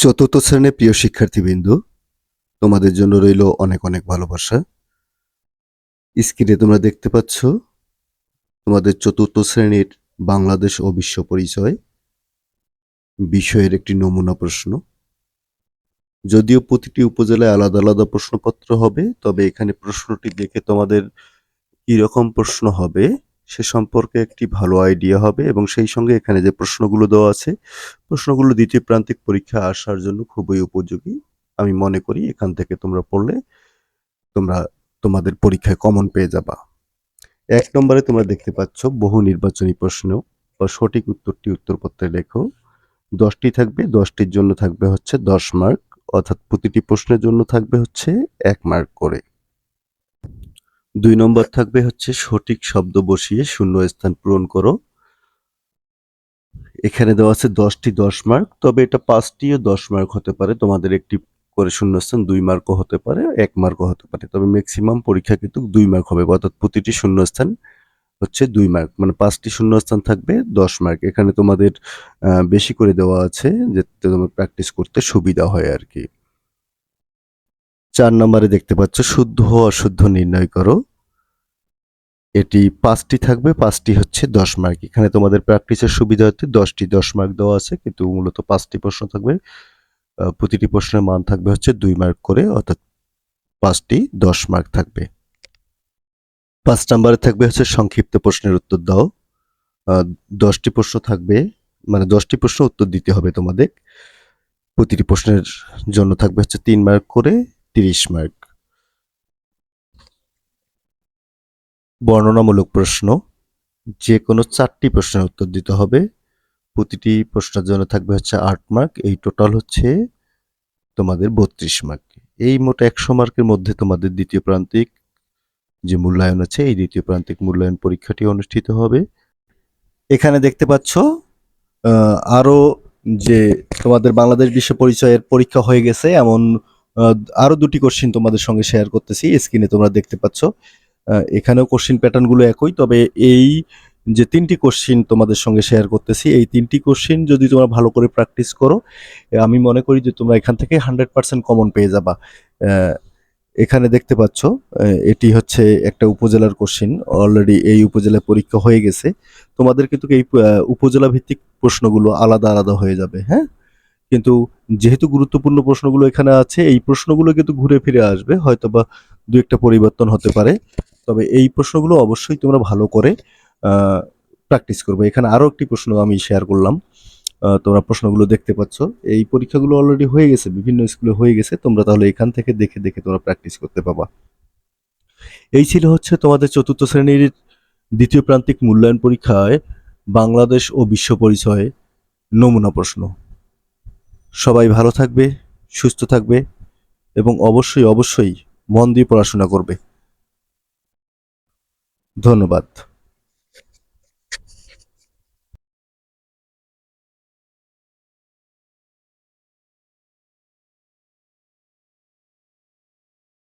চতুর্থ শ্রেণির প্রিয় শিক্ষার্থীবৃন্দু, তোমাদের জন্য রইল অনেক অনেক ভালোবাসা। স্ক্রিনে তোমরা দেখতে পাচ্ছ তোমাদের চতুর্থ শ্রেণির বাংলাদেশ ও বিশ্ব পরিচয় বিষয়ের একটি নমুনা প্রশ্ন। যদিও প্রতিটি উপজেলায় আলাদা আলাদা প্রশ্নপত্র হবে, তবে এখানে প্রশ্নটি দেখে তোমাদের কি রকম প্রশ্ন হবে সে সম্পর্কে একটি ভালো আইডিয়া হবে এবং সেই সঙ্গে এখানে যে প্রশ্নগুলো দেওয়া আছে, প্রশ্নগুলো দ্বিতীয় প্রান্তিক পরীক্ষা আসার জন্য খুবই উপযোগী। আমি মনে করি এখান থেকে তোমরা পড়লে তোমরা তোমাদের পরীক্ষায় কমন পেয়ে যাবা। এক নম্বরে তোমরা দেখতে পাচ্ছ বহু নির্বাচনী প্রশ্ন বা সঠিক উত্তরটি উত্তরপত্রে লেখো। দশটি থাকবে, দশটির জন্য থাকবে হচ্ছে দশ মার্ক অর্থাৎ প্রতিটি প্রশ্নের জন্য থাকবে হচ্ছে এক মার্ক করে। দুই নম্বর থাকবে হচ্ছে সঠিক শব্দ বসিয়ে শূন্য স্থান পূরণ করো। এখানে দেওয়া আছে দশটি দশ মার্ক, তবে এটা পাঁচটিও দশ মার্ক হতে পারে। তোমাদের একটি করে শূন্যস্থান দুই মার্কও হতে পারে, এক মার্কও হতে পারে। তবে ম্যাক্সিমাম পরীক্ষা কিন্তু দুই মার্ক হবে, অর্থাৎ প্রতিটি শূন্যস্থান হচ্ছে দুই মার্ক মানে পাঁচটি শূন্যস্থান থাকবে দশ মার্ক। এখানে তোমাদের বেশি করে দেওয়া আছে, যাতে তোমার প্র্যাকটিস করতে সুবিধা হয় আর কি। চার নম্বরে দেখতে পাচ্ছ শুদ্ধ অশুদ্ধ নির্ণয় করো। এটি পাঁচটি থাকবে, পাঁচটি হচ্ছে দশ মার্ক এখানে তোমাদের প্র্যাকটিসের সুবিধার্থে দশটি দশ মার্ক দেওয়া আছে, কিন্তু মূলত পাঁচটি প্রশ্ন থাকবে। প্রতিটি প্রশ্নের মান থাকবে হচ্ছে দুই মার্ক করে, অর্থাৎ পাঁচটি দশ মার্ক থাকবে। পাঁচ নম্বরে থাকবে হচ্ছে সংক্ষিপ্ত প্রশ্নের উত্তর দাও। দশটি প্রশ্ন থাকবে মানে দশটি প্রশ্ন উত্তর দিতে হবে তোমাদের। প্রতিটি প্রশ্নের জন্য থাকবে হচ্ছে তিন মার্ক করে তিরিশ মার্ক। বর্ণনামূলক প্রশ্ন যে কোনো চারটি প্রশ্নের উত্তর দিতে হবে। প্রতিটি প্রশ্নের জন্য থাকবে হচ্ছে আট মার্ক এই টোটাল হচ্ছে তোমাদের বত্রিশ মার্ক। এই মোট একশো মার্কের মধ্যে তোমাদের দ্বিতীয় প্রান্তিক যে মূল্যায়ন আছে এই দ্বিতীয় প্রান্তিক মূল্যায়ন পরীক্ষাটি অনুষ্ঠিত হবে। এখানে দেখতে পাচ্ছ আহ, আরও যে তোমাদের বাংলাদেশ বিশ্ব পরিচয়ের পরীক্ষা হয়ে গেছে এমন আহ, আরও দুটি কোশ্চিন তোমাদের সঙ্গে শেয়ার করতেছি। স্ক্রিনে তোমরা দেখতে পাচ্ছ। এখানেও কোশ্চিন প্যাটার্নগুলো একই তবে এই যে তিনটি কোশ্চিন তোমাদের সঙ্গে শেয়ার করতেছি এই তিনটি কোশ্চিন যদি তোমরা ভালো করে প্র্যাকটিস করো আমি মনে করি যে তোমরা এখান থেকে হান্ড্রেড পার্সেন্ট কমন পেয়ে যাবা। এখানে দেখতে পাচ্ছ এটি হচ্ছে একটা উপজেলার কোশ্চিন অলরেডি এই উপজেলায় পরীক্ষা হয়ে গেছে। তোমাদের কিন্তু এই উপজেলা ভিত্তিক প্রশ্নগুলো আলাদা আলাদা হয়ে যাবে হ্যাঁ? কিন্তু যেহেতু গুরুত্বপূর্ণ প্রশ্নগুলো এখানে আছে, এই প্রশ্নগুলো কিন্তু ঘুরে ফিরে আসবে হয়তো বা দু একটা পরিবর্তন হতে পারে। তবে এই প্রশ্নগুলো অবশ্যই তোমরা ভালো করে প্র্যাকটিস করবে। এখানে আরও একটি প্রশ্ন আমি শেয়ার করলাম। তোমরা প্রশ্নগুলো দেখতে পাচ্ছ। এই পরীক্ষাগুলো অলরেডি হয়ে গেছে, বিভিন্ন স্কুলে হয়ে গেছে। তোমরা তাহলে এখান থেকে দেখে দেখে তোমরা প্র্যাকটিস করতে পাবা। এই ছিল হচ্ছে তোমাদের চতুর্থ শ্রেণির দ্বিতীয় প্রান্তিক মূল্যায়ন পরীক্ষায় বাংলাদেশ ও বিশ্ব পরিচয়ে নমুনা প্রশ্ন। সবাই ভালো থাকবে সুস্থ থাকবে এবং অবশ্যই অবশ্যই মন দিয়ে পড়াশোনা করবে। ধন্যবাদ।